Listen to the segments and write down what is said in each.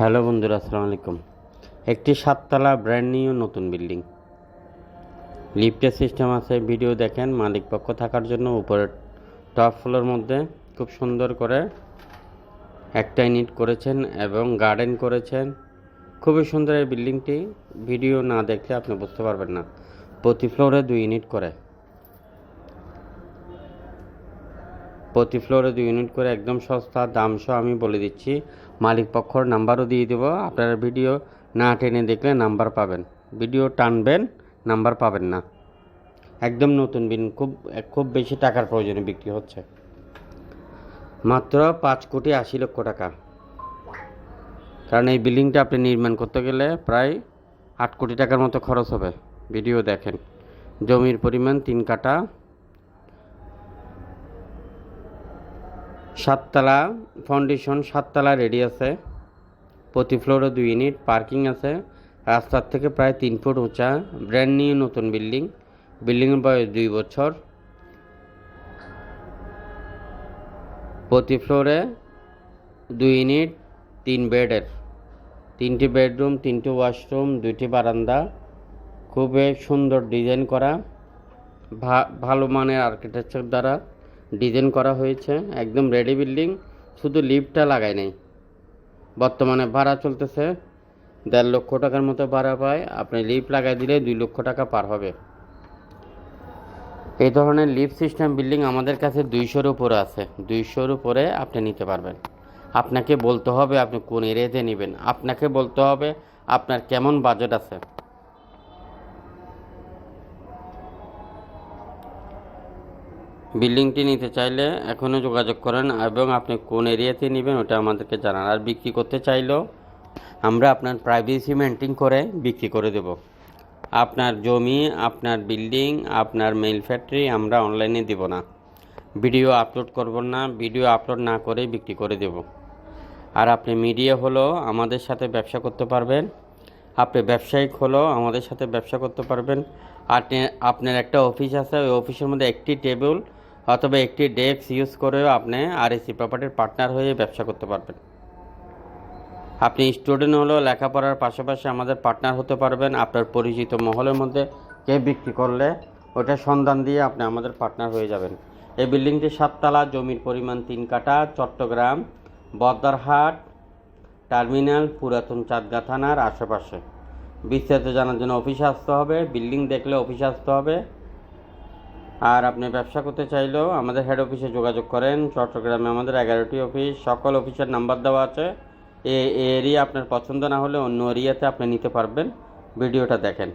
Hello বন্ধুরা, আসসালামু আলাইকুম। একটি সাততলা ব্র্যান্ড নিউ নতুন বিল্ডিং লিফটের সিস্টেম আছে ভিডিও দেখেন, মালিক পক্ষ থাকার জন্য উপরে টপ ফ্লোর মধ্যে খুব সুন্দর করে একটা ইউনিট করেছেন এবং গার্ডেন করেছেন। খুবই সুন্দর এই বিল্ডিংটি ভিডিও না দেখলে আপনি বুঝতে পারবেন না। প্রতি ফ্লোরে দুই ইউনিট করে। প্রতি ফ্লোরে দুই ইউনিট করে একদম সস্তা, দাম সহ আমি বলে দিচ্ছি। মালিক পক্ষর নাম্বারও দিয়ে দেবো। আপনারা ভিডিও না টেনে দেখলে নাম্বার পাবেন। ভিডিও টানবেন নাম্বার পাবেন না। একদম নতুন বিন খুব খুব বেশি টাকার প্রয়োজনে বিক্রি হচ্ছে। মাত্র পাঁচ কোটি আশি লক্ষ টাকা। কারণ এই বিল্ডিংটা আপনি নির্মাণ করতে গেলে প্রায় আট কোটি টাকার মতো খরচ হবে। ভিডিও দেখেন। জমির পরিমাণ তিন কাটা সাততলা ফাউন্ডেশন সাততলা রেডি আছে। প্রতি ফ্লোরে দুই ইউনিট পার্কিং আছে। রাস্তার থেকে প্রায় তিন ফুট উঁচা ব্র্যান্ড নিউ নতুন বিল্ডিং বিল্ডিংয়ের বয়স দুই বছর। প্রতি ফ্লোরে দুই ইউনিট তিন বেডের তিনটি বেডরুম তিনটি ওয়াশরুম দুইটি বারান্দা। খুবই সুন্দর ডিজাইন করা। ভালো মানের আর্কিটেকচার দ্বারা ডিজাইন করা হয়েছে, একদম রেডি বিল্ডিং শুধু লিফটটা লাগায় নাই। বর্তমানে ভাড়া চলতেছে দেড় লক্ষ টাকার মতো ভাড়া পায়, আপনি লিফট লাগাই দিলে দুই লক্ষ টাকা পার হবে। এই ধরনের লিফট সিস্টেম বিল্ডিং আমাদের কাছে দুইশোর উপরে আছে। দুইশোর উপরে আপনি নিতে পারবেন। আপনাকে বলতে হবে আপনি কোন এরিয়াতে নেবেন। আপনাকে বলতে হবে আপনার কেমন বাজেট আছে। বিল্ডিংটি নিতে চাইলে এখনও যোগাযোগ করেন এবং আপনি কোন এরিয়াতে নেবেন ওটা আমাদেরকে জানান। আর বিক্রি করতে চাইলেও আমরা আপনার প্রাইভেসি মেনটেন করে বিক্রি করে দেব। আপনার জমি, আপনার বিল্ডিং, আপনার মেল ফ্যাক্টরি আমরা অনলাইনে দেব না। ভিডিও আপলোড করব না, ভিডিও আপলোড না করে বিক্রি করে দেব। আর আপনি মিডিয়া হলো আমাদের সাথে ব্যবসা করতে পারবেন। আপনি ব্যবসায়িক হলো আমাদের সাথে ব্যবসা করতে পারবেন। আপনি আপনার একটা অফিস আছে, ওই অফিসের মধ্যে একটি টেবিল অথবা একটি ডেস্ক ইউজ করেও আপনি আর এসি প্রপার্টির পার্টনার হয়ে ব্যবসা করতে পারবেন। আপনি স্টুডেন্ট হলেও লেখাপড়ার পাশাপাশি আমাদের পার্টনার হতে পারবেন। আপনার পরিচিত মহলের মধ্যে কে বিক্রি করলে ওটা সন্ধান দিয়ে আপনি আমাদের পার্টনার হয়ে যাবেন। এই বিল্ডিংটি সাততলা, জমির পরিমাণ তিন কাটা চট্টগ্রাম বদ্দারহাট টার্মিনাল, পুরাতন চাঁদগা থানার আশেপাশে। বিস্তারিত জানার জন্য অফিসে আসতে হবে। বিল্ডিং দেখলে অফিসে আসতে হবে। আর আপনি ব্যবসা করতে চাইলেও আমাদের হেড অফিসে যোগাযোগ করেন। চট্টগ্রামে আমাদের এগারোটি অফিস সকল অফিসের নাম্বার দেওয়া আছে। এ এরিয়া আপনার পছন্দ না হলে অন্য এরিয়াতে আপনি নিতে পারবেন। ভিডিওটা দেখেন।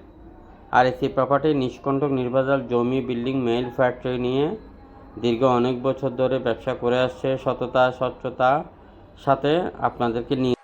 আর এসি প্রপার্টি নিষ্কণ্টক নির্বাচল জমি বিল্ডিং মেইল ফ্যাক্টরি নিয়ে দীর্ঘ অনেক বছর ধরে ব্যবসা করে আসছে। সততা স্বচ্ছতা সাথে আপনাদেরকে নিয়ে